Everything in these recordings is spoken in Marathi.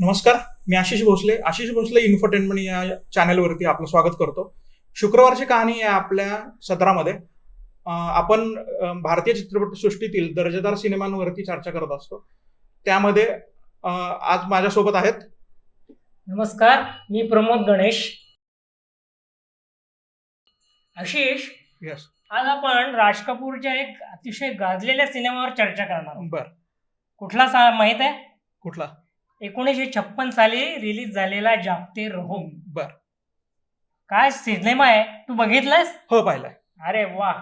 नमस्कार मी आशिष भोसले. आशिष भोसले इन्फोटेनमेंट या चॅनेलवरती आपलं स्वागत करतो. शुक्रवारची कहाणी या आपल्या सत्रामध्ये आपण भारतीय चित्रपटसृष्टीतील दर्जेदार सिनेमांवरती चर्चा करत असतो. त्यामध्ये आज माझ्यासोबत आहेत. नमस्कार मी प्रमोद गणेश. आशिष यस आज आपण राज कपूरच्या एक अतिशय गाजलेल्या सिनेमावर चर्चा करणार आहोत. बर. कुठला सा माहीत आहे? कुठला? एकोणीसशे छप्पन साली रिलीज झालेला जागते रहो बर. काय सिनेमा आहे? तू बघितलायस हो पाहिलाय. अरे वा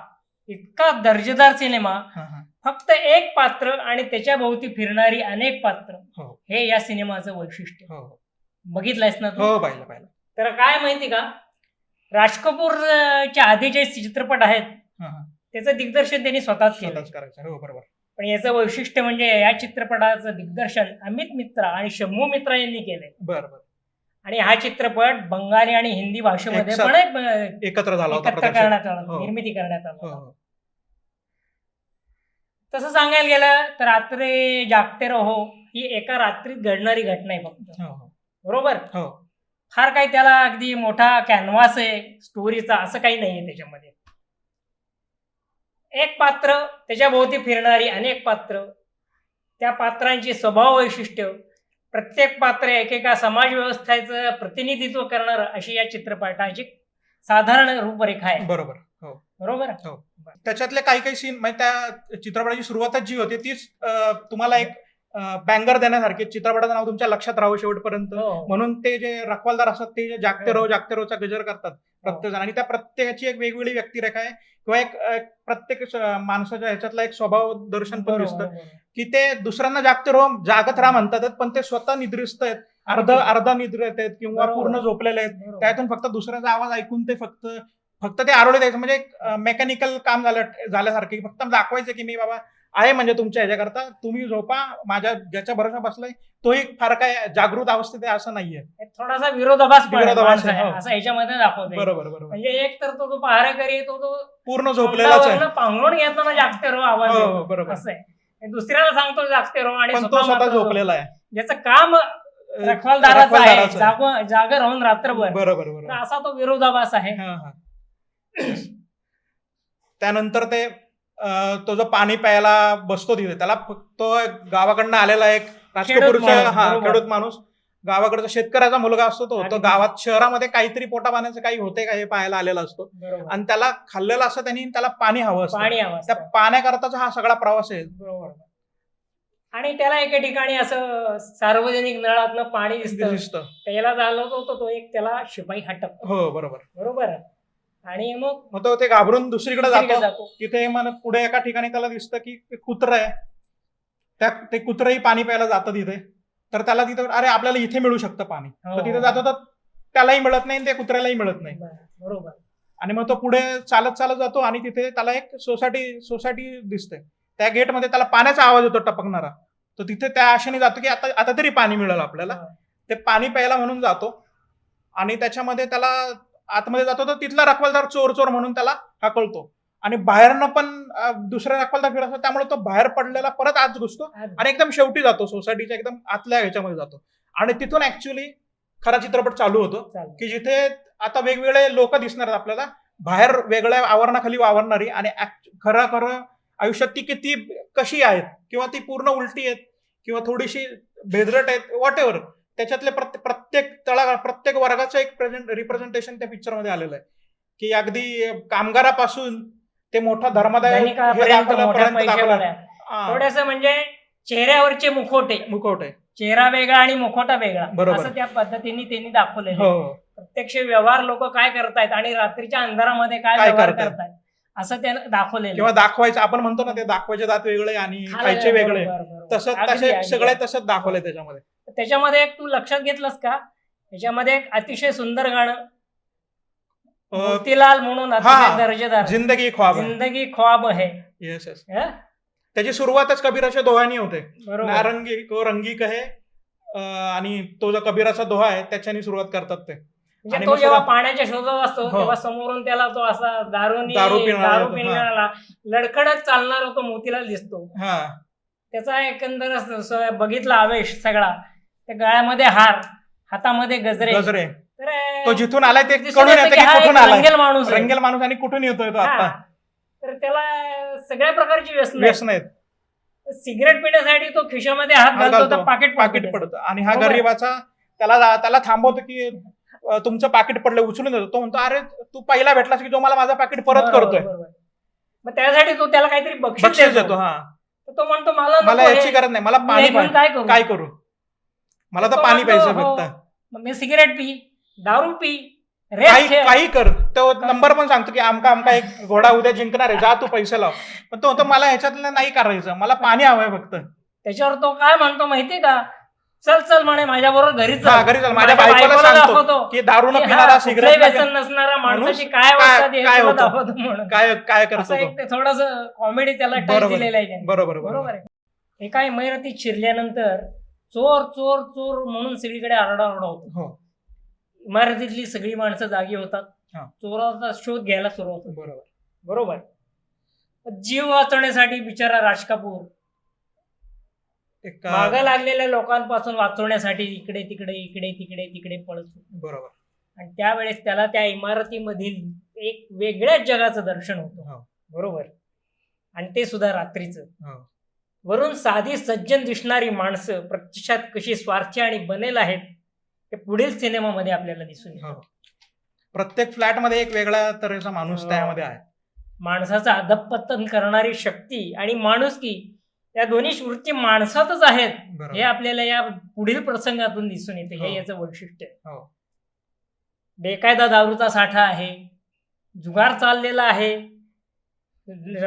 इतका दर्जेदार सिनेमा हा, हा. फक्त एक पात्र आणि त्याच्या भोवती फिरणारी अनेक पात्र हो. हे या सिनेमाचं वैशिष्ट्य. हो. हो. बघितलंयस ना तू? हो पाहिलं पाहिलं. तर काय माहिती का? राज कपूरच्या आधी जे चित्रपट आहेत हा, हा. त्याचं दिग्दर्शन त्यांनी स्वतःच केलं स्वतःच करायचं. हो बरोबर. पण याचं वैशिष्ट्य म्हणजे या चित्रपटाचं दिग्दर्शन अमित मित्रा आणि शंभू मित्रा यांनी केलंय. बर बर. आणि हा चित्रपट बंगाली आणि हिंदी भाषेमध्ये एकसाथ पण एकत्र झाला होता एकत्र प्रदर्शन. करण्यात आलं हो. निर्मिती करण्यात हो आलं हो तसं सांगायला गेलं तर रात्री जागते रहो ही एका रात्रीत घडणारी घटना आहे फक्त. हो हो. बरोबर? हो. फार काही त्याला अगदी मोठा कॅनव्हास आहे स्टोरीचा असं काही नाहीये त्याच्यामध्ये. एक पात्र त्याच्या भोवती फिरणारी अनेक पात्र. त्या पात्रांची स्वभाव वैशिष्ट्य प्रत्येक पात्र एकेका समाज व्यवस्थेचं प्रतिनिधित्व करणार अशी या चित्रपटाची साधारण रूपरेखा आहे. बरोबर हो. बरोबर? त्याच्यातले काही काही सीन म्हणजे त्या चित्रपटाची सुरुवातच जी होती तीच तुम्हाला एक बँगर देण्यासारखी चित्रपटाचं नाव तुमच्या लक्षात राहावं शेवटपर्यंत. हो. म्हणून ते जे रखवालदार असतात ते जागते हो. रो जागते रोचा गजर करतात. प्रत्येक जण आणि त्या प्रत्येकाची एक वेगवेगळी व्यक्तिरेखा आहे. किंवा एक प्रत्येक माणसाच्या ह्याच्यातला एक स्वभाव दर्शन पण दिसतं. की ते दुसऱ्यांना जागते रो जागत राहा म्हणतात पण ते स्वतः निद्रिस्त आहेत. अर्ध अर्धा निद्रित आहेत किंवा. पूर्ण झोपलेले आहेत. त्यातून फक्त दुसऱ्याचा आवाज ऐकून ते फक्त फक्त ते आरोळे द्यायचं. म्हणजे एक मेकॅनिकल काम झालं झाल्यासारखे. फक्त दाखवायचं की मी बाबा आहे म्हणजे तुमच्या ह्याच्याकरता. तुम्ही झोपा माझ्या ज्याच्या भरोसा बसलाय तोही फार काय जागृत अवस्थेत आहे असं नाहीये. थोडासा विरोधाभास विरोधाभास आहे, आहे, हो. असं ह्याच्यामध्ये दाखवते बरोबर बरोबर. म्हणजे एक तर तो तो पहारेकरी येतो तो पूर्ण झोपलेलाच आहे. तोंडावरनं पांघरून घेताना जागते रो आवाज हो येतो. हो बरोबर. असं आहे. आणि दुसऱ्याला सांगतो जागते रो आणि पण तो स्वतः स्वतः मात्र झोपलेला आहे. ज्याचं काम रखवालदाराचं आहे. रखवालदाराचं आहे. जाग जाग राहून रात्रभर. बरोबर तर बरोबर असा तो विरोधाभास आहे. हा, हा. त्यानंतर ते तो जो पाणी प्यायला बसतो तिथे त्याला फक्त तो गावाकडनं आलेला एक राजकपूरचा हा. खेडूत माणूस. गावाकडचा शेतकऱ्याचा मुलगा असतो तो. तो गावात शहरामध्ये काहीतरी पोटा पाण्याचं काही होते का हे पाहायला आलेला असतो. आणि त्याला खाल्लेलं असतं त्यांनी त्याला पाणी हवं असतं. त्या पाण्याकरताचा हा सगळा प्रवास आहे. बरोबर. आणि त्याला एके ठिकाणी असं सार्वजनिक नळातनं पाणी दिसतं. दिसतं. त्याला झालं होतं तो एक त्याला शिपाई हटप हो बरोबर. बरोबर. आणि मग मग तो ते घाबरून दुसरीकडे जातो. जातो. तिथे मग पुढे एका ठिकाणी त्याला दिसतं की ते कुत्रं आहे. त्या ते कुत्रंही पाणी प्यायला जातं तिथे. तर त्याला तिथं अरे आपल्याला इथे मिळू शकतं पाणी. हो. तर तिथे जातो तर त्यालाही मिळत नाही आणि त्या कुत्र्यालाही मिळत नाही. बरोबर. आणि मग तो पुढे चालत चालत जातो आणि तिथे त्याला एक सोसायटी सोसायटी दिसते. त्या गेटमध्ये त्याला पाण्याचा आवाज येतो टपकणारा. तर तिथे त्या आशेने जातो की आता आता तरी पाणी मिळेल आपल्याला. हा. ते पाणी प्यायला म्हणून जातो. आणि त्याच्यामध्ये त्याला आतमध्ये जातो तर तिथला रखवालदार चोर चोर म्हणून त्याला हाकलतो आणि बाहेरनं पण दुसरा रखवालदार फिरत असतो त्यामुळे तो बाहेर पडलेला परत आत घुसतो आणि एकदम शेवटी जातो सोसायटीच्या एकदम आतल्या ह्याच्यामध्ये जातो. आणि तिथून ऍक्च्युली खरा चित्रपट चालू होतो. की जिथे आता वेगवेगळे लोक दिसणार आपल्याला. बाहेर वेगळ्या आवरणाखाली वावरणारी आणि खरं खरं आयुष्यात ती किती कशी आहेत किंवा ती पूर्ण उलटी आहेत किंवा थोडीशी भेदरट आहेत वॉट एव्हर त्याच्यातले प्रत्येक प्रत्येक तळा प्रत्येक वर्गाचं एक प्रेझेंट रिप्रेझेंटेशन त्या पिक्चरमध्ये आलेलं आहे की अगदी कामगारापासून ते मोठा धर्मादाय दाखवलं- दाखवलं. थोडस म्हणजे चेहऱ्यावरचे मुखोटे मुखवट आहे चेहरा वेगळा आणि मुखोटा वेगळा. असं त्या पद्धतीने त्यांनी दाखवलेलं हो. प्रत्यक्ष व्यवहार लोक काय करतायत आणि रात्रीच्या अंधारामध्ये काय व्यवहार करतायत. असं त्यानं दाखवलेलं किंवा. दाखवायचं आपण म्हणतो ना ते दाखवायचे दात वेगळे आणि खायचे वेगळे. तसं तसे. सगळे तसंच दाखवले त्याच्यामध्ये त्याच्यामध्ये एक तू लक्षात घेतलंस का? त्याच्यामध्ये एक अतिशय सुंदर गाणं. मोतीलाल म्हणून. अतिशय दर्जेदार. जिंदगी ख्वाब जिंदगी ख्वाब है येस येस? त्याची सुरुवातच कबीराच्या दोह्यानी होते. नारंगी को रंगी कहे आणि तो जो कबीराचा दोहा आहे त्याच्यानी सुरुवात करतात ते. म्हणजे तो जेव्हा पाण्याच्या शोधात असतो हो. तेव्हा समोरून त्याला तो असा दारूनी दारू पिणारा दारू पिणारा लडखडत चालणारा तो मोतीलाल दिसतो. त्याचा एकंदर बघितला आवेश सगळा. त्या गळ्यामध्ये हार हातामध्ये गजरे. गजरे. तर तो जिथून आलाय ते दिसून कळून येतं येतं की हा कुठून एक आलाय. रंगेल माणूस आहे. रंगेल माणूस आणि कुठून येतोय तो हा. आता तर त्याला सगळ्या प्रकारची व्यसन व्यसन आहेत. सिगरेट पिण्यासाठी तो खिशामध्ये हात हात घालतो घालतो. तर पाकिट पाकिट पडतं पडतं. आणि हा बरोबर. गरीबाचा त्याला त्याला थांबवतो की अं, तुमचं पाकिट पडलं उचलून देतो. तो म्हणतो अरे तू पहिला भेटलास की जो मला माझा पाकिट परत करतोय. मग त्यासाठी तो त्याला काहीतरी बक्षीस बक्षीस देतो. देतो हा. तर तो म्हणतो मला मला नको याची हे. गरज नाही. मला मी पाणी हे घेऊन पाहिजे. काय करू? काय करू? मला तर पाणी प्यायचं हो, फक्त. मग मी सिगरेट पी दारू पी रेस काही खेळ. काही कर. तो काय? नंबर पण सांगतो की आमका आमका एक घोडा उद्या जिंकणार आहे. जा तू पैसे लाव. पण तो म्हणतो मला ह्याच्यातलं नाही करायचं. मला पाणी हवंय फक्त. त्याच्यावर तो काय म्हणतो माहितीये का? चल चल म्हणे माझ्या बरोबर घरी हा घरी चल. माझ्या बायकोला सांगतो की दारू न पिणारा सिगरेट व्यसन नसणारा माणसाची काय काय- हे काय तुला होतं? दाखवतो म्हणून. काय काय करतो असं तो एक ते? थोडस कॉमेडी त्याला टच बरोबर. दिलेलं आहे त्यांनी. बरोबर बरोबर. बरोबर आहे. एका इमारतीत शिरल्यानंतर चोर चोर चोर म्हणून सगळीकडे आरडाओरडा होतो. हो. इमारतीतली सगळी माणसं जागी होतात. हा. चोराचा शोध घ्यायला सुरू होतो. बरोबर. बरोबर. जीव वाचवण्यासाठी बिचारा राज कपूर एक मागं लागलेल्या लोकांपासून वाचवण्यासाठी इकडे तिकडे इकडे तिकडे तिकडे पळत होतो. बरोबर. आणि त्यावेळेस त्याला त्या इमारतीमधील एक वेगळ्याच जगाचं दर्शन होतं. हो. बरोबर. आणि ते सुद्धा रात्रीचं. हो. वरून साधी सज्जन दिसणारी माणसं प्रत्यक्षात कशी स्वार्थी आणि बनेल आहेत हे पुढील सिनेमामध्ये आपल्याला दिसून येतं हो. प्रत्येक फ्लॅटमध्ये एक वेगळ्या तऱ्हेचा माणूस हो. त्यामध्ये आहे माणसाचं अधपतन करणारी शक्ती आणि माणुसकी या दोन्ही वृत्ती माणसातच आहेत हे आपल्याला या पुढील प्रसंगातून दिसून येते हे हो. याचं वैशिष्ट्य आहे. बेकायदा दारूचा साठा आहे जुगार चाललेला आहे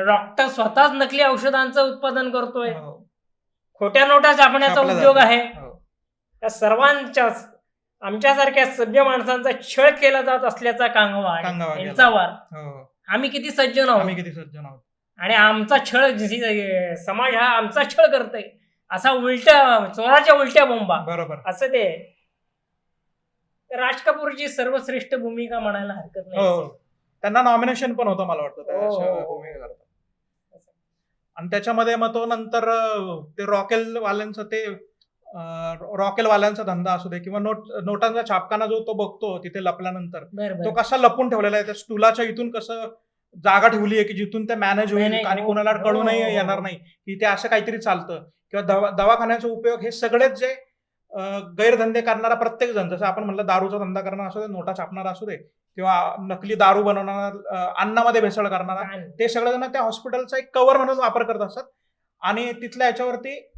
डॉक्टर स्वतःच नकली औषधांचं उत्पादन करतोय. हो. खोट्या नोटा छापण्याचा उद्योग. आहे. हो. या सर्वांच्याच आमच्यासारख्या सभ्य माणसांचा छळ केला जात असल्याचा कांगवा आहे. यांचा वार. हो. आम्ही किती सज्जन आहोत आम्ही किती सज्जन आहोत आणि आमचा छळ समाज हा आमचा छळ करतोय. असा उलट्या चोराच्या उलट्या बोंबा. बरोबर. असं ते. राज कपूरची सर्वश्रेष्ठ भूमिका म्हणायला हरकत हो. नाही त्यांना नॉमिनेशन पण होतं मला वाटतं त्या हो, अशा. भूमिकेकरता. आणि त्याच्यामध्ये मग तो नंतर अं, ते रॉकेल वाल्यांचं ते रॉकेल वाल्यांचा धंदा असू दे किंवा नोट नोटांचा छापखाना जो तो बघतो तिथे लपल्यानंतर बरं तो बरं कसा लपून ठेवलेला आहे त्या स्टुलाच्या इथून कसं जागा ठेवली आहे की जिथून ते मॅनेज होईल Manage, आणि हो, कोणाला हो, कळूनही हो. येणार नाही की ते असं काहीतरी चालतं किंवा दवा दवाखान्याचा उपयोग हे सगळेच जे गैरधंदे करणारा प्रत्येक जण जसं आपण म्हणलं दारूचा धंदा करणारा असू दे नोटा छापणारा असू दे किंवा नकली दारू बनवणारा अन्नामध्ये भेसळ करणारा? ते सगळेजण त्या हॉस्पिटलचा एक कव्हर म्हणून वापर करत असतात आणि तिथल्या याच्यावरती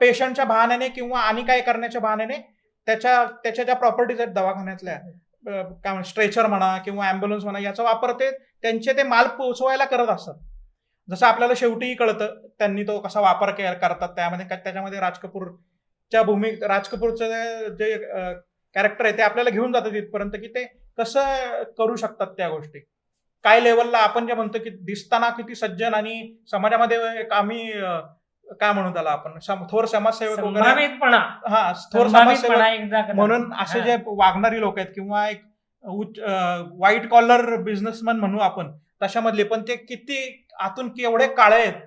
पेशंटच्या बहाण्याने किंवा आणि काय करण्याच्या बहाण्याने त्याच्या त्याच्या ज्या प्रॉपर्टीज आहेत दवाखान्यातल्या काय म्हणा स्ट्रेचर म्हणा किंवा अँब्युलन्स म्हणा याचा वापर ते त्यांचे ते माल पोचवायला करत असतात जसं आपल्याला शेवटीही कळतं त्यांनी तो कसा वापर करतात त्यामध्ये त्याच्यामध्ये राज कपूरच्या भूमी राज कपूरचं जे कॅरेक्टर आहे ते आपल्याला घेऊन जातं तिथपर्यंत की ते कसं करू शकतात त्या गोष्टी? काय लेवलला आपण जे म्हणतो की दिसताना किती सज्जन आणि समाजामध्ये आम्ही काय म्हणू त्याला आपण? थोर समाजसेवक वगैरे हा थोर समाजसेवक. म्हणून असे. जे वागणारी लोक आहेत किंवा एक व्हाईट कॉलर बिझनेसमॅन म्हणू आपण तशामधले. पण ते किती आतून केवढे काळे आहेत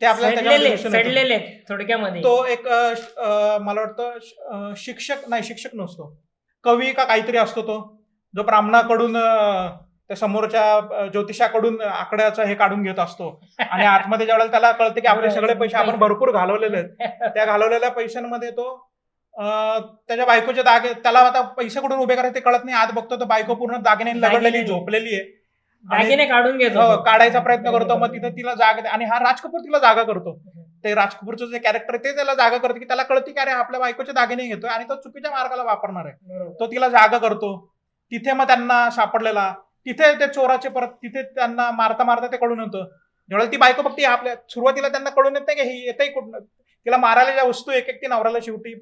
ते आपल्याला सडलेले थोडक्यामध्ये. तो एक अ, श- अ, मला वाटतं श- अ, शिक्षक नाही शिक्षक नसतो. कवी का काहीतरी असतो तो जो ब्राह्मणाकडून अ, त्या समोरच्या अ, ज्योतिषाकडून आकड्याचं हे काढून घेत असतो. आणि आतमध्ये ज्यावेळेला त्याला कळते की आपले सगळे पैसे आपण भरपूर घालवलेले आहेत त्या घालवलेल्या पैशांमध्ये तो अं, त्याच्या बायकोचे दागे त्याला आता पैसे कुठून उभे करायचे ते कळत नाही. आज बघतो तो बायको पूर्ण दागिने लगडलेली दागिने- झोपलेली आहे. दागिने काढून घेतो हो, काढायचा प्रयत्न करतो. मग तिथे तिला जागा आणि हा राज कपूर तिला जागा करतो. ते राज कपूरचं जे कॅरेक्टर आहे ते त्याला जागा करतो की त्याला कळते की अरे आपल्या बायकोचे दागिने घेतोय आणि तो चुकीच्या मार्गाला वापरणार आहे. तो तिला जागा करतो. तिथे मग त्यांना सापडलेला. तिथे ते चोराचे परत तिथे त्यांना मारता मारता ते कळून येतं. ज्यावेळेला ती बायको बघते आपल्या सुरुवातीला त्यांना कळून येत नाही की ही येतही कुठं तिला मारायला ज्या वस्तू एक एक ती नवऱ्याला शेवटी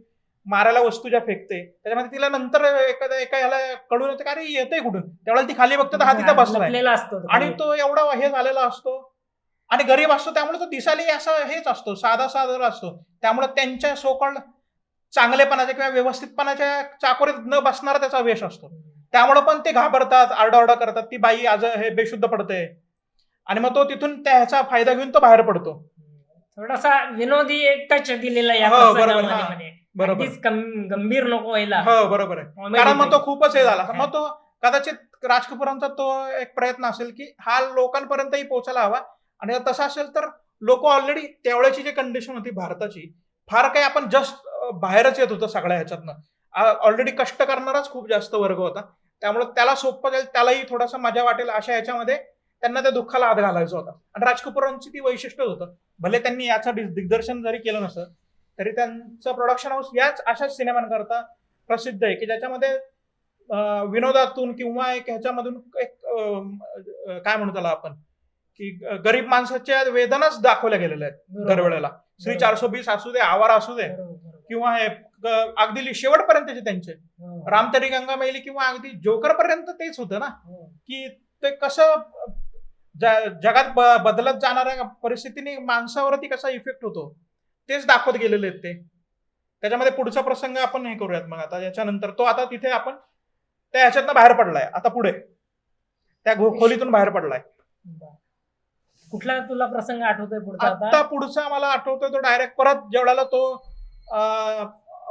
मारायला वस्तू ज्या फेकते त्याच्यामध्ये तिला नंतर एखाद्या एका ह्याला कळून येतं अरे येतंय कुठून? त्यावेळेला ती खाली बघते तर हा तिथे बसलाय. असतो. आणि तो एवढा हे झालेला असतो. आणि गरीब असतो त्यामुळे तो दिसायला असं हेच असतो साधा साधा असतो. त्यामुळे त्यांच्या सोकळ चांगलेपणाच्या किंवा व्यवस्थितपणाच्या चाकोरीत न बसणारा त्याचा वेश असतो. त्यामुळे पण ते घाबरतात आरडाओरडा करतात ती बाई आज हे बेशुद्ध पडते आणि मग तो तिथून त्या ह्याचा फायदा घेऊन तो बाहेर पडतो. थोडासा विनोदी एक टच दिलेला या हो, बरोबर, अगदीच कम- गंभीर नको व्हायला. हो बरोबर आहे. Comedy कारण मग तो. खूपच हे झाला. मग तो कदाचित राज कपूरांचा तो एक प्रयत्न असेल की हा लोकांपर्यंतही पोहोचायला हवा. आणि जर तसं असेल तर लोक ऑलरेडी त्यावेळेची जी कंडिशन होती भारताची फार काही आपण जस्ट बाहेरच येत होतो सगळ्या ह्याच्यातनं. ऑलरेडी कष्ट करणाराच खूप जास्त वर्ग होता. त्यामुळे त्याला सोपं जाईल त्यालाही थोडासा मजा वाटेल अशा ह्याच्यामध्ये त्यांना त्या दुःखाला हात घालायचा होता. आणि राज कपूरांची ती वैशिष्ट्य होतं. भले त्यांनी याचं दिग- दिग्दर्शन जरी केलं नसतं तरी त्यांचं प्रोडक्शन हाऊस याच अशाच सिनेमांकरता प्रसिद्ध आहे की ज्याच्यामध्ये विनोदातून किंवा एक ह्याच्यामधून एक काय म्हणू त्याला आपण की गरीब माणसाच्या वेदनाच दाखवल्या गेलेल्या आहेत. दरवेळेला श्री. चारशे बीस असू दे आवार असू दे. किंवा हे अगदी शेवटपर्यंतचे त्यांचे हो. रामतरी गंगा मैली किंवा अगदी जोकर पर्यंत तेच होतं ना हो. की ते कसं जगात बदलत जाणाऱ्या परिस्थितीने माणसावरती कसा इफेक्ट होतो तेच दाखवत गेलेले आहेत ते. त्याच्यामध्ये पुढचा प्रसंग आपण हे करूयात मग आता याच्यानंतर तो आता तिथे आपण त्या ह्याच्यातनं बाहेर पडलाय आता पुढे. त्या खोलीतून बाहेर पडलाय. कुठला तुला प्रसंग आठवतोय पुढचा आता? पुढचा मला आठवतोय तो डायरेक्ट परत जेवढ्याला तो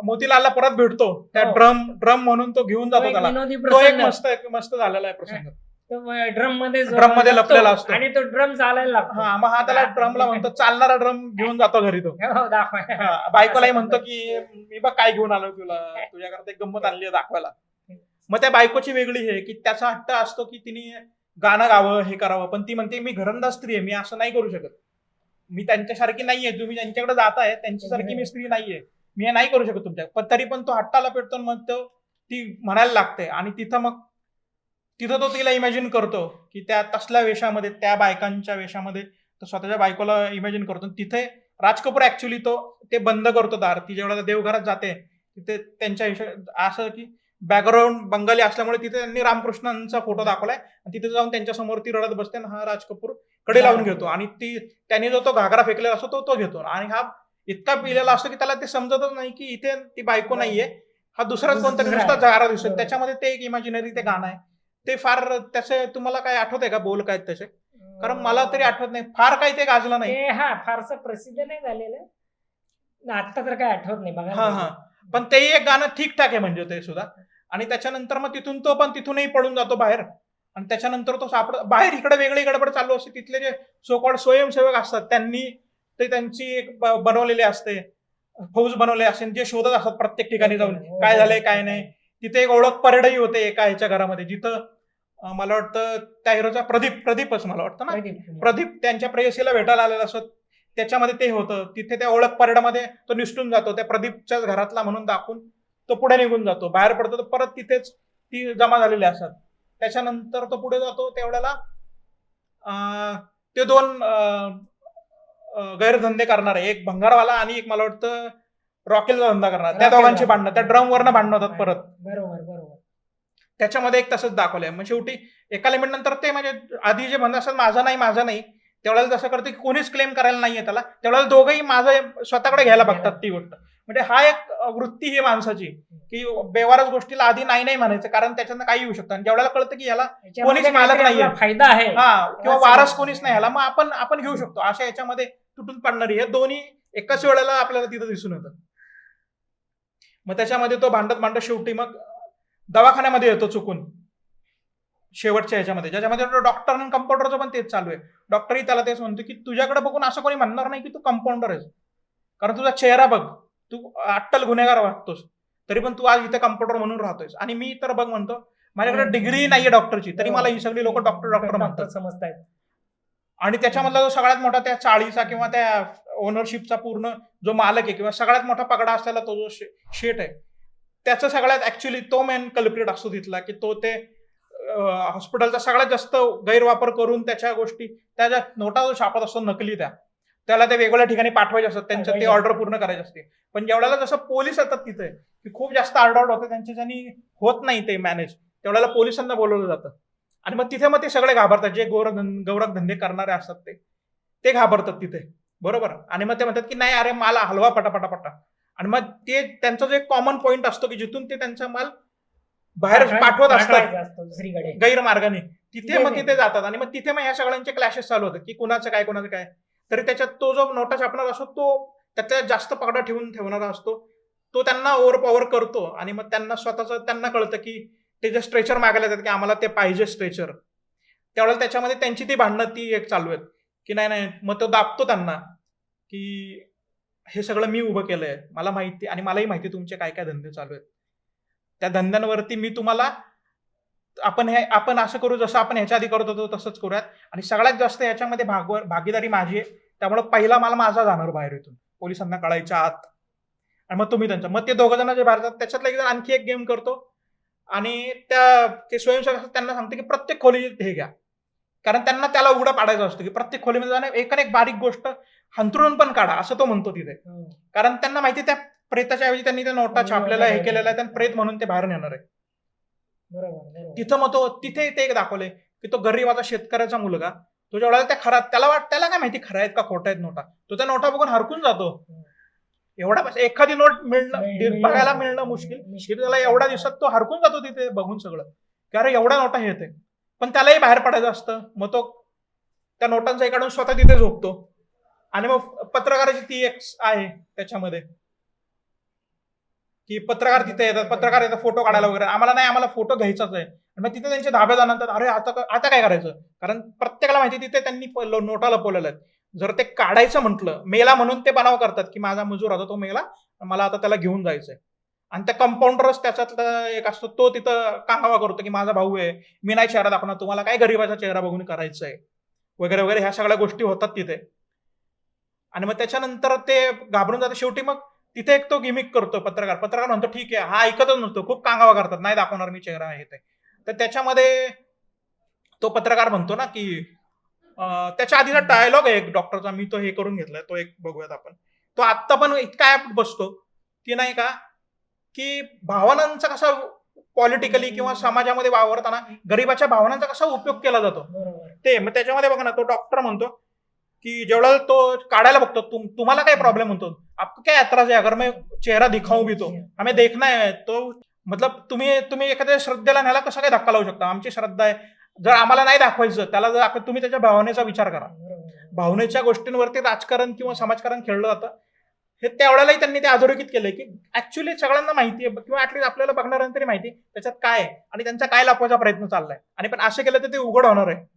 मोतीलालला परत भेटतो. त्या हो. ड्रम ड्रम म्हणून तो घेऊन जातो त्याला. तो एक मस्त मस्त झालेला आहे प्रसंग. ड्रममध्ये Drum मध्ये लपलेला असतो. आणि तो ड्रम चालायला लागतो. हा मग हा त्याला ड्रमला म्हणतो चालणारा ड्रम घेऊन जातो घरी तो. हो, दाखवा. बायकोलाही म्हणतो की मी बघ काय घेऊन आलो तुला. तुझ्याकरता एक गंमत आणली आहे दाखवायला. मग त्या बायकोची वेगळी हे की त्याचा हट्ट असतो की तिने गाणं गावं हे करावं. पण ती म्हणते मी घरंदाज स्त्री आहे मी असं नाही करू शकत. मी त्यांच्यासारखी नाहीये. तुम्ही ज्यांच्याकडे जाताय त्यांच्यासारखी मी स्त्री नाहीये. मी हे नाही करू शकत तुमच्या पण तरी पण तो हट्टाला पेटतो मग तो ती म्हणायला लागते. आणि तिथं मग तिथं तो तिला इमॅजिन करतो की त्या तसल्या वेशामध्ये त्या बायकांच्या वेशामध्ये तो स्वतःच्या बायकोला इमॅजिन करतो. तिथे राज कपूर ऍक्च्युली तो ते बंद करतो दार. ती जेवढा देवघरात जाते तिथे त्यांच्या असं की बॅकग्राऊंड बंगाली असल्यामुळे तिथे त्यांनी रामकृष्णांचा फोटो दाखवलाय. आणि तिथे जाऊन त्यांच्यासमोर ती रडत बसते आणि हा राज कपूरकडे लावून घेतो. आणि ती त्यांनी जो तो घागरा फेकलेला असतो तो तो घेतो. आणि हा इतका पिलेला असतो की त्याला ते समजतच नाही की इथे ती बायको नाहीये. हा दुसराच नुसता आहे. जारा दिसतो. त्याच्यामध्ये ते एक इमॅजिनरी ते गाणं आहे. ते फार त्याचे तुम्हाला काय आठवत आहे का? बोल काय त्याचे कारण मला तरी आठवत नाही. फार काही ते गाजलं नाही. ते हा फारसं प्रसिद्ध नाही झालेलं. आता तर काय आठवत नाही बघा हा हा. पण तेही एक गाणं ठीकठाक आहे म्हणजे ते सुद्धा. आणि त्याच्यानंतर मग तिथून तो पण तिथूनही पडून जातो बाहेर. आणि त्याच्यानंतर तो सापड बाहेर इकडे वेगळी गडबड चालू असते. तिथले जे सोकॉड स्वयंसेवक असतात त्यांनी ते त्यांची एक बनवलेली असते. फौज बनवले असते. जे शोधत असतात प्रत्येक ठिकाणी जाऊन. काय झालंय काय नाही. तिथे एक ओळख परेडही होते एका ह्याच्या घरामध्ये. जिथं मला वाटतं त्या हिरोचा प्रदीप प्रदीपच मला वाटतं ना. प्रदीप प्रदीप त्यांच्या प्रेयसीला भेटायला आलेला असतो त्याच्यामध्ये ते होतं. तिथे त्या ओळख परेडमध्ये तो निसटून जातो. त्या प्रदीपच्याच घरातला म्हणून दाखवून तो पुढे निघून जातो. बाहेर पडतो तर परत तिथेच ती जमा झालेली असतात. त्याच्यानंतर तो पुढे जातो तेवढ्याला ते दोन गैरधंदे करणारे. एक भंगारवाला आणि एक मला वाटतं रॉकेलचा धंदा करणार. त्या. दोघांची भांडणं. त्या ड्रम वरनं भांडणं होतात परत. बरोबर बरोबर. त्याच्यामध्ये एक तसंच दाखवलंय. मग शेवटी एका लिमिट नंतर ते म्हणजे आधी जे म्हणत असतात माझा नाही माझा नाही तेवढ्याला जसं करते की कोणीच क्लेम करायला नाहीये त्याला तेवढ्याला दोघंही माझं स्वतःकडे घ्यायला बघतात ती गोष्ट. म्हणजे हा एक वृत्ती ही माणसाची की बेवारच गोष्टीला आधी नाही नाही म्हणायचं कारण त्याच्यानं काही येऊ शकतं. आणि जेवढ्याला कळतं की याला कोणीच मालक नाहीये. आपला फायदा आहे. हा किंवा वारस. कोणीच नाही ह्याला मग आपण आपण घेऊ शकतो. अशा याच्यामध्ये तुटून पडणारी हे दोन्ही एकाच वेळेला आपल्याला तिथं दिसून येतं. मग त्याच्यामध्ये तो भांडत भांडत शेवटी मग दवाखान्यामध्ये येतो चुकून. शेवटच्या ह्याच्यामध्ये ज्याच्यामध्ये डॉक्टर आणि कंपाऊंडरचं पण तेच चालू आहे. डॉक्टरही त्याला तेच म्हणतो की तुझ्याकडे बघून असं कोणी म्हणणार नाही की तू कंपाऊंडर आहेस. कारण तुझा चेहरा बघ. तू अट्टल गुन्हेगार वाटतोस. तरी पण तू आज इथे कंपाऊंडर म्हणून राहतोयस. आणि मी तर बघ म्हणतो माझ्याकडे डिग्री नाहीये डॉक्टरची तरी मला ही सगळी लोक डॉक्टर डॉक्टर म्हणतात. समजतायत. आणि त्याच्यामधला जो सगळ्यात मोठा त्या चाळीचा किंवा त्या ओनरशिपचा पूर्ण जो मालक आहे किंवा सगळ्यात मोठा पगडा असलेला तो जो शेट आहे त्याचं सगळ्यात ऍक्च्युली तो मेन कल्प्रिट असतो तिथला की तो ते हॉस्पिटलचा सगळ्यात जास्त गैरवापर करून त्याच्या गोष्टी त्याच्या नोटा जो छापत असतो नकली त्या त्याला ते वेगवेगळ्या ठिकाणी पाठवायचे असतात त्यांच्या ते ऑर्डर पूर्ण करायची असते. पण जेवढ्याला जसं पोलीस येतात तिथे की खूप जास्त आरडाओरड होते त्यांच्या ज्यांनी होत नाही ते मॅनेज तेवढ्याला पोलिसांना बोलवलं जातं. आणि मग तिथे मग ते सगळे घाबरतात जे गौरव गौरव धंदे करणारे असतात ते ते घाबरतात तिथे. बरोबर? आणि मग ते म्हणतात की नाही अरे माल हलवा पटापटापटा. आणि मग ते त्यांचा जो एक कॉमन पॉईंट असतो की जिथून ते त्यांचा माल बाहेर पाठवत असतात. दुसरीकडे. गैरमार्गाने. तिथे मग. तिथे जातात. आणि मग तिथे मग ह्या सगळ्यांचे क्लॅशेस चालू होतात की कुणाचं काय कुणाचं काय. तरी त्याच्यात तो जो नोटा छापणार असतो तो त्याच्यात जास्त पगडा ठेवून ठेवणारा असतो. तो त्यांना ओव्हर पॉवर करतो. आणि मग त्यांना स्वतःच त्यांना कळतं की ते जे स्ट्रेचर मागायला येतात की आम्हाला ते पाहिजे स्ट्रेचर त्यावेळेला त्याच्यामध्ये त्यांची ती भांडणं ती एक चालू आहेत. की नाही नाही मग तो दाबतो त्यांना. की हे सगळं मी उभं केलंय. मला माहिती आणि मलाही माहिती तुमचे काय काय धंदे चालू आहेत. त्या धंद्यांवरती मी तुम्हाला आपण हे आपण असं करू जसं आपण ह्याच्या आधी करत होतो तसंच करूयात. आणि सगळ्यात जास्त याच्यामध्ये भाग भागीदारी माझी आहे. त्यामुळे पहिला मला माझा जाणार बाहेर इथून. पोलिसांना कळायच्या आत. आणि मग तुम्ही त्यांच्या मग ते दोघं जण जे भारतात त्याच्यातला एक जण आणखी एक गेम करतो. आणि त्या ते स्वयंसेवक त्यांना सांगते की प्रत्येक खोली हे घ्या. कारण त्यांना त्याला उघडं पाडायचं असतं की प्रत्येक खोलीमध्ये जाणं एक एक बारीक गोष्ट हंतरून पण काढा असं तो म्हणतो तिथे. हो. कारण त्यांना माहिती त्या प्रेताच्या ऐवजी त्यांनी त्या नोटा छापलेला हे केलेला आहे त्यांना प्रेत म्हणून ते बाहेर नेणार आहे. तिथं मग तो तिथे ते एक दाखवले की तो गरीबाचा शेतकऱ्याचा मुलगा तो वेळेला त्या खरा त्याला वाट त्याला काय माहिती खऱ्या आहेत का खोट्या आहेत नोटा? तो त्या नोटा बघून हरकून जातो. एवढा पैसा एखादी नोट मिळणं बघायला मिळणं मुश्किल. त्याला एवढ्या दिवसात तो हरकून जातो तिथे बघून सगळं. की अरे एवढ्या नोटा हे येते पण त्यालाही बाहेर पडायचं असतं. मग तो त्या नोटांचा हे काढून स्वतः तिथे झोपतो. आणि मग पत्रकाराची ती एक आहे त्याच्यामध्ये. की पत्रकार तिथे येतात पत्रकार येतात फोटो काढायला वगैरे. आम्हाला नाही आम्हाला फोटो घ्यायचाच आहे. मग तिथे त्यांचे धाबे जाणतात अरे आता आता काय करायचं? कारण प्रत्येकाला माहिती तिथे त्यांनी नोटा लपवलेल्या आहेत. जर ते काढायचं म्हटलं मेला म्हणून ते बनाव करतात की माझा मजूर होता तो मेला मला आता त्याला घेऊन जायचंय. आणि त्या कंपाऊंडरच त्याच्यातला एक असतो तो तिथं कांगावा करतो की माझा भाऊ आहे मी नाही चेहरा दाखवणार तुम्हाला काय गरीबाचा चेहरा बघून करायचा आहे वगैरे वगैरे ह्या सगळ्या गोष्टी होतात तिथे. आणि मग त्याच्यानंतर ते घाबरून जाते शेवटी मग तिथे एक तो गिमिक करतो पत्रकार. पत्रकार म्हणतो ठीक आहे हा ऐकतच नसतो खूप कांगावा करतात. नाही दाखवणार मी चेहरा आहे ते. तर त्याच्यामध्ये तो पत्रकार म्हणतो ना की त्याच्या आधीचा डायलॉग आहे एक डॉक्टरचा मी तो हे करून घेतलाय तो एक बघूयात आपण. तो आत्ता पण इतका ऍप बसतो. की नाही का की भावनांचा कसा पॉलिटिकली किंवा समाजामध्ये वावरताना गरिबाच्या भावनांचा कसा उपयोग केला जातो. ते मग त्याच्यामध्ये बघा ना तो डॉक्टर म्हणतो की जेवढा तो काढायला बघतो तुम तुम्हाला काय प्रॉब्लेम होतो? आपको क्या एतराज है अगर मैं चेहरा दिखाऊं भी तो? हमें देखना है तो मतलब तुम्ही तुम्ही एखाद्या श्रद्धेला न्यायला कसं काय धक्का लावू शकता? आमची श्रद्धा आहे. जर आम्हाला नाही दाखवायचं त्याला जर आपण- तुम्ही त्याच्या भावनेचा विचार करा. भावनेच्या गोष्टींवरती राजकारण किंवा समाजकारण खेळलं जातं. हे त्यावेळेलाही त्यांनी ते अधोरेखित केलंय की ऍक्च्युली सगळ्यांना माहिती आहे किंवा ऍटलीस्ट आपल्याला बघणाऱ्यांना तरी माहिती आहे त्याच्यात काय आहे आणि त्यांचा काय लपवायचा प्रयत्न चाललाय. आणि पण असं केलं तर ते उघड होणार आहे.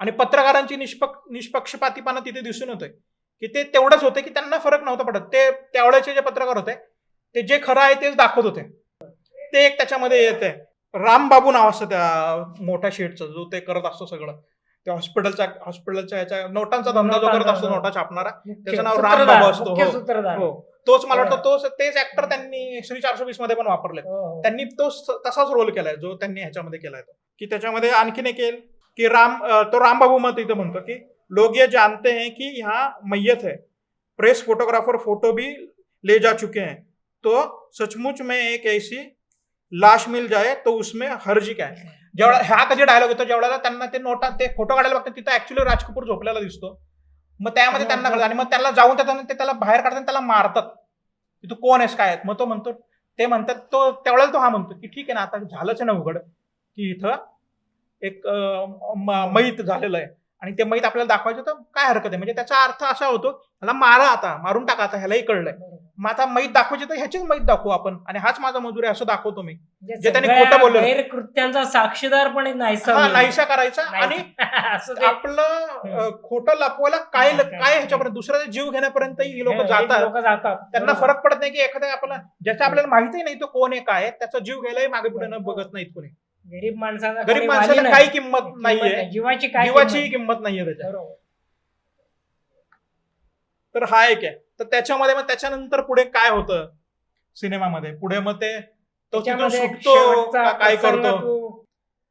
आणि पत्रकारांची निष्पक्ष निष्पक्षपातीपणा तिथे दिसून येतोय. की ते तेवढंच होते की त्यांना फरक नव्हता पडत. ते त्यावेळेचे जे पत्रकार होते ते जे खरं आहे तेच दाखवत होते. ते एक त्याच्यामध्ये येते रामबाबू नाव असतं त्या मोठ्या शेडचं जो ते करत असतो सगळं. ते हॉस्पिटलच्या हॉस्पिटलच्या याच्या नोटांचा धंदा जो करत असतो नोटा छापणारा त्याचं नाव रामबाबू असतो, हो. हो. तोच मला वाटतं तोच तेच ऍक्टर त्यांनी श्री चारशे वीसमध्ये पण वापरले हो, हो. त्यांनी तो स- तसाच रोल केलाय जो त्यांनी ह्याच्यामध्ये केलाय तो. की त्याच्यामध्ये आणखीन एक येईल. की राम तो तो रामबाबू मत इथं म्हणतो की लोग ये जानते हैं कि यहाँ मैयत है। प्रेस फोटोग्राफर फोटो भी ले जा चुके हैं। तो सचमुच में एक ऐसी लाश मिल जाए तो उसमें हर्जी काय जेवढा ह्या कधी डायलॉग येतो जेवढा त्यांना ते नोटा ते फोटो काढायला बघतात तिथं ऍक्च्युली राज कपूर झोपलेला दिसतो. मग त्यामध्ये त्यांना कळतं आणि मग त्याला जाऊन त्याला ते त्याला बाहेर काढतात त्याला मारतात. की तू कोण आहेस काय आहेत? मग तो म्हणतो ते म्हणतात तो त्यावेळेला तो हा म्हणतो की ठीक आहे ना आता झालंच आहे ना उघड की इथं एक मैत झालेलं आहे. आणि ते मैत आपल्याला दाखवायचं तर काय हरकत आहे? म्हणजे त्याचा अर्थ असा होतो ह्याला मारा आता मारून टाका आता ह्यालाही कळलंय. मग आता मैत दाखवायची तर ह्याचीच मैत दाखवू आपण. आणि हाच माझा मजूर आहे असं दाखवतो मी. जे त्यांनी खोटं बोललं. गैरकृत्यांचा साक्षीदार पण एक नाहीसा करायचा आणि आपलं खोटं लपवायला काय काय- ह्याच्यापर्यंत? दुसऱ्याचा जीव घेण्यापर्यंत ही लोक जातात. त्यांना. फरक पडत नाही की एखाद्या आपल्याला ज्याच्या आपल्याला माहिती नाही तो कोण आहे काय त्याचा जीव घ्यायलाही मागे पुढे न बघत नाहीत कोणी. गरीब माणसाला गरीब माणसाला काही. किंमत नाहीये. नाही. जीवाची काय जीवाचीही किंमत? नाहीये बरोबर. तर हा एक आहे. तर त्याच्यामध्ये मग त्याच्यानंतर पुढे काय होतं? सिनेमामध्ये. पुढे मग ते तो सुटतो काय करतो?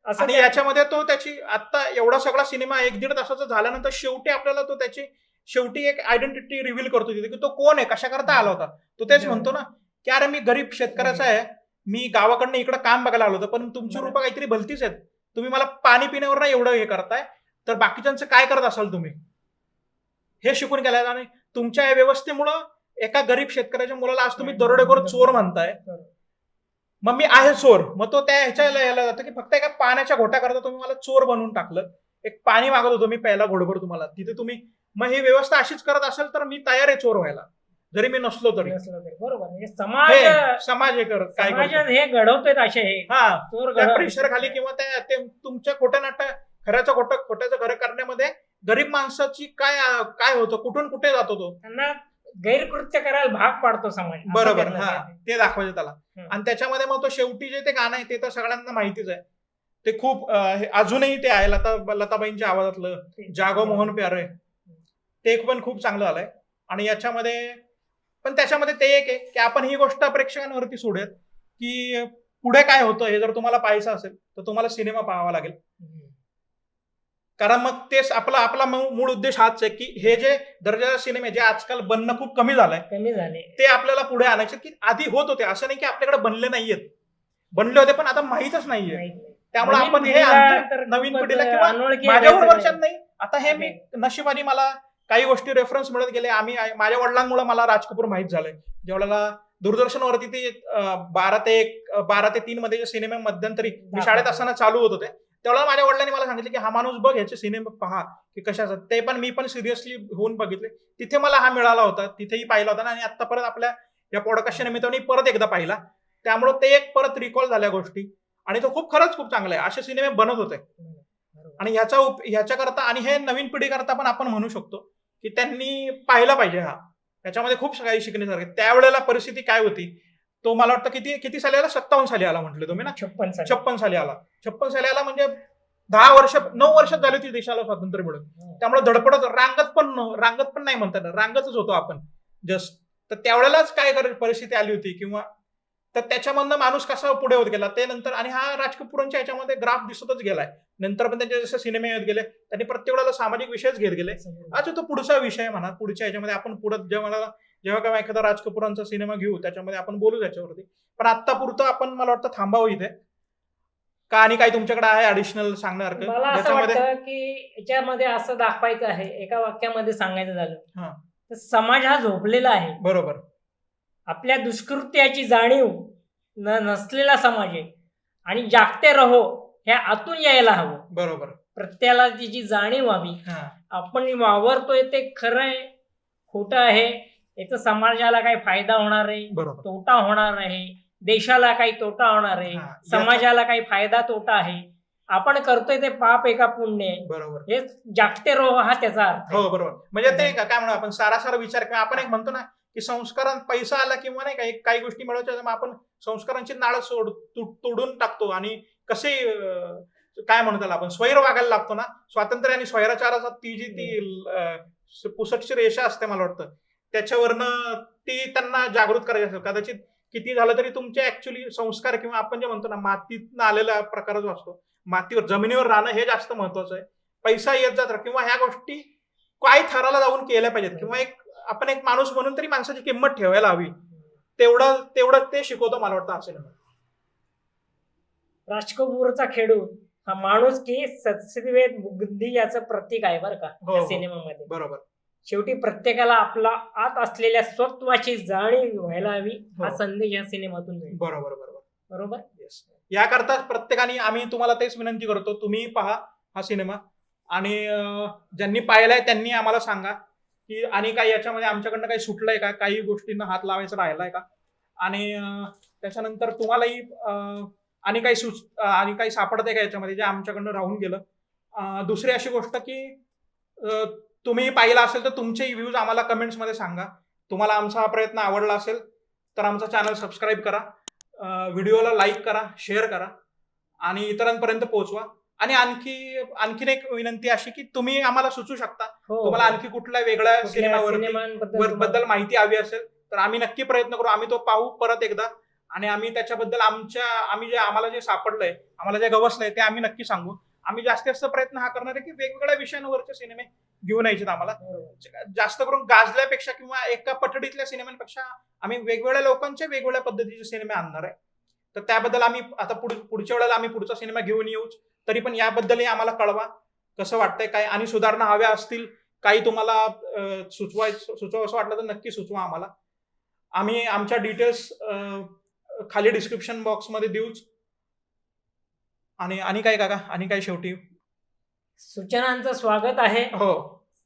आणि याच्यामध्ये तो त्याची आता एवढा सगळा सिनेमा एक दीड तासाचा झाल्यानंतर शेवटी आपल्याला तो त्याची शेवटी एक आयडेंटिटी रिव्हील करतो तिथे की तो कोण आहे? कशा करता आला होता? तो तेच म्हणतो ना की अरे मी गरीब शेतकऱ्याचा आहे. मी गावाकडनं इकडे काम बघायला आलो होतो पण तुमची बरं. रूपं काहीतरी भलतीच आहेत. तुम्ही मला पाणी पिण्यावर ना एवढं हे करताय तर बाकीच्यांचं काय करत असाल तुम्ही? हे शिकून गेलाय आणि तुमच्या या व्यवस्थेमुळं एका गरीब शेतकऱ्याच्या मुलाला आज तुम्ही दरोडेखोर चोर म्हणताय. मग मी आहे चोर. मग तो त्या ह्याच्या यायला जातो की फक्त एका पाण्याच्या घोट्या करता तुम्ही मला चोर बनवून टाकलं. एक पाणी मागत होतो मी प्यायला घोडभर तुम्हाला. तिथे तुम्ही मग ही व्यवस्था अशीच करत असेल तर मी तयार आहे चोर व्हायला. जरी मी नसलो तरी. बरोबर. म्हणजे समाज हे समाज हे करत काय करतो. हे घडवतात असे हे. हा. चोर त्या घडवतात. प्रेशर खाली किंवा त्या ते तुमच्या खोट्या नाट खऱ्याचं खोटं खोट्याचं खरं करण्यामध्ये गरीब माणसाची काय काय होतं? कुठून कुठे जातो तो? त्यांना गैरकृत्य करायला भाग पाडतो समाज. असं बरोबर. त्यांना हा. ते- ते दाखवायचं त्याला. हम्म. आणि त्याच्यामध्ये मग तो शेवटी जे ते गाणं आहे ते तर सगळ्यांना माहितीच आहे. ते खूप अं, हे- अजूनही ते आहे. लता लताबाईंच्या आवाजातलं जागो मोहन प्यारे. ते पण खूप चांगलं आलंय. आणि याच्यामध्ये पण त्याच्यामध्ये ते एक आहे की आपण ही गोष्ट प्रेक्षकांवरती सोडूयात की पुढे काय होतं हे जर तुम्हाला पाहायचं असेल तर तुम्हाला सिनेमा पाहावा लागेल. कारण मग तेच आपला आपला मूळ उद्देश हाच आहे की हे जे दर्जाचे सिनेमे जे आजकाल बनणं खूप कमी झालंय कमी झाले. ते आपल्याला पुढे आणायचे की आधी होत होते. असं नाही की आपल्याकडे बनले नाहीयेत. बनले होते पण आता माहीतच नाहीये. त्यामुळे आपण हे नवीन पिढीला किंवा माझ्यावर आहे वर्षात नाही. आता हे मी नशिबाने मला काही गोष्टी रेफरन्स मिळत गेले. आम्ही माझ्या वडिलांमुळे मला राज कपूर माहीत झालंय. ज्यावेळेला दूरदर्शनवरती ते बारा ते एक बारा ते तीन मध्ये जे सिनेमे मध्यंतरी मी शाळेत असताना चालू होत होते. त्यावेळेला माझ्या वडिलांनी मला सांगितलं की हा माणूस बघ ह्याचे सिनेमे पहा की कशाचा. ते पण मी पण सिरियसली होऊन बघितले. तिथे मला हा मिळाला होता. तिथेही पाहिला होता आणि आता परत आपल्या या पॉडकास्टच्या निमित्ताने परत एकदा पाहिला. त्यामुळे ते एक परत रिकॉल झाल्या गोष्टी. आणि तो खूप खरंच खूप चांगला आहे. असे सिनेमे बनत होते. आणि ह्याचा उप ह्याच्याकरता आणि हे नवीन पिढीकरता पण आपण म्हणू शकतो. की त्यांनी पाहिला पाहिजे हा. त्याच्यामध्ये खूप काही शिकण्यासारखे. त्यावेळेला परिस्थिती काय होती? तो मला वाटतं किती किती साली आला सत्तावन्न साली आला म्हटलं तुम्ही ना? छप्पन साली. छप्पन साली आला. छप्पन साली आला म्हणजे दहा वर्ष नऊ वर्षात झाली होती देशाला स्वातंत्र्य मिळून. हम्म. त्यामुळे धडपडत रांगत पण रांगत पण नाही म्हणतात. रांगतच होतो आपण. जस्ट तर त्यावेळेलाच काय कर- परिस्थिती आली होती किंवा तर त्याच्यामधनं माणूस कसा पुढे होत गेला? ते नंतर आणि हा राज कपूरांच्या ह्याच्यामध्ये ग्राफ दिसतच गेलाय. नंतर पण त्यांचे जसे सिनेमे येत गेले त्यांनी प्रत्येक वेळेला सामाजिक विषयच घेत गेले. अच्छा तो पुढचा विषय म्हणा पुढच्या ह्याच्यामध्ये आपण पुढे जेव्हा जेव्हा केव्हा एखादा राज कपूरांचा सिनेमा घेऊ त्याच्यामध्ये आपण बोलू त्याच्यावरती. पण आता पुरतं आपण मला वाटतं थांबावं इथे. का आणि काही तुमच्याकडे आहे ऍडिशनल सांगण्यासारखं मला असं ज्याच्यामध्ये वाटतं की याच्यामध्ये असं दाखवायचं आहे. एका वाक्यामध्ये सांगायचं हा. झालं तर समाज हा झोपलेला आहे. बरोबर. आपल्या दुष्कृत्याची जाणीव न नसलेला समाज आहे. आणि जागते रहो ह्या आतून यायला हवं. बरोबर. प्रत्येकाला तिची जाणीव व्हावी हा. आपण वावरतोय ते खरं आहे खोटं आहे याचा समाजाला काही फायदा होणार आहे बरोबर. तोटा होणार आहे देशाला काही तोटा होणार आहे हा, समाजाला काही फायदा तोटा आहे आपण करतोय ते पाप एका पुण्य आहे? बरोबर. हे जागते रोह हा त्याचा अर्थ आहे. हो बरोबर. म्हणजे ते का- काय म्हणू आपण सारासार विचार किंवा आपण एक म्हणतो ना की संस्कारात पैसा आला किंवा नाही काही काही गोष्टी मिळवायच्या मग आपण संस्कारांची नाळ सोड तु- तोडून टाकतो आणि कसे काय म्हणतो त्याला आपण स्वैर वागायला लागतो ना स्वातंत्र्य आणि स्वैराचाराचा ती जी ती पुसटची रेषा असते मला वाटतं त्याच्यावरनं ती त्यांना जागृत करायची असेल. कदाचित किती झालं तरी तुमचे ऍक्च्युली संस्कार किंवा आपण जे म्हणतो ना मातीतनं आलेला प्रकार जो असतो मातीवर जमिनीवर राहणं हे जास्त महत्वाचं आहे. पैसा येत जात किंवा ह्या गोष्टी काय थराला जाऊन केल्या पाहिजेत किंवा एक आपण एक माणूस म्हणून तरी माणसाची किंमत ठेवायला हवी. तेवढं तेवढं ते शिकवतो मला वाटतं असेल राजकपूरचा खेळू हा माणूस की सत्सविवेक बुद्धी याचं प्रतीक आहे बरं का हो, हो. सिनेमामध्ये. बरोबर. शेवटी प्रत्येकाला आपला आत असलेल्या स्वत्वाची जाणीव व्हायला हवी हा हो. संदेश या सिनेमातून बरोबर बरोबर. बरोबर? येस याकरता प्रत्येकाने आम्ही तुम्हाला तेच विनंती करतो तुम्ही पहा हा सिनेमा. आणि ज्यांनी पाहिलाय त्यांनी आम्हाला सांगा. की आणि काही याच्यामध्ये आमच्याकडनं काही सुटलंय का? काही गोष्टींना हात लावायचा राहिलाय का? आणि त्याच्यानंतर तुम्हालाही आणि काही सुच आणि काही सापडते का याच्यामध्ये जे आमच्याकडनं राहून गेलं? दुसरी अशी गोष्ट की तुम्ही पाहिला असेल तर तुमचे व्ह्यूज आम्हाला कमेंट्समध्ये सांगा. तुम्हाला आमचा हा प्रयत्न आवडला असेल तर आमचा चॅनल सबस्क्राईब करा. व्हिडिओला लाईक करा शेअर करा. आणि इतरांपर्यंत पोहोचवा. आणि आणखी आणखीन एक विनंती अशी की तुम्ही आम्हाला सुचू शकता. हो तुम्हाला आणखी कुठल्या वेगळ्या कुठल्या सिनेमावरती सिनेमांबद्दल वर- तुम्हाला- बद्दल माहिती हवी असेल तर आम्ही नक्की प्रयत्न करू. आम्ही तो पाहू परत एकदा. आणि आम्ही त्याच्याबद्दल आमच्या आम्ही जे आम्हाला जे सापडलंय आम्हाला जे गवसलंय ते आम्ही नक्की सांगू. आम्ही जास्तीत जास्त प्रयत्न हा करणार आहे की वेगवेगळ्या विषयांवरचे सिनेमे घेऊन यायचे आम्हाला. जास्त करून गाजल्यापेक्षा किंवा एका पठडीतल्या सिनेमांपेक्षा आम्ही वेगवेगळ्या लोकांचे वेगवेगळ्या पद्धतीचे सिनेमे आणणार आहे. तर त्याबद्दल आम्ही आता पुढ पुढच्या वेळेला आम्ही पुढचा सिनेमा घेऊन येऊच. तरी पण याबद्दलही आम्हाला कळवा. कसं वाटतंय काय आणि सुधारणा हव्या असतील काही तुम्हाला सुचवाय सुचवा असं वाटलं तर नक्की सुचवा आम्हाला. आम्ही आमच्या डिटेल्स खाली डिस्क्रिप्शन बॉक्समध्ये देऊच. आणि आणि काय काका? आणि काय शेवटी? सूचनांचं स्वागत आहे. हो.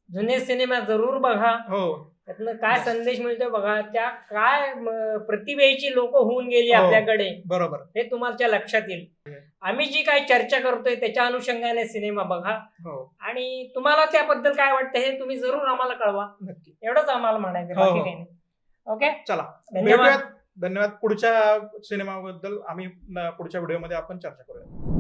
जुने सिनेमा जरूर बघा. हो. त्यातनं काय. संदेश मिळतोय बघा त्या काय प्रतिभेची लोक होऊन गेली हो. आपल्याकडे बरोबर. हे तुमच्या लक्षात येईल. आम्ही जी काही चर्चा करतोय त्याच्या अनुषंगाने सिनेमा बघा. हो. आणि तुम्हाला त्याबद्दल काय वाटतं हे तुम्ही जरूर आम्हाला कळवा. नक्की. एवढंच आम्हाला म्हणायचं हो, बाकी. काही नाही. ओके? चला. धन्यवाद. भेटूयात. धन्यवाद. पुढच्या सिनेमाबद्दल आम्ही न- पुढच्या व्हिडिओमध्ये आपण चर्चा करूया.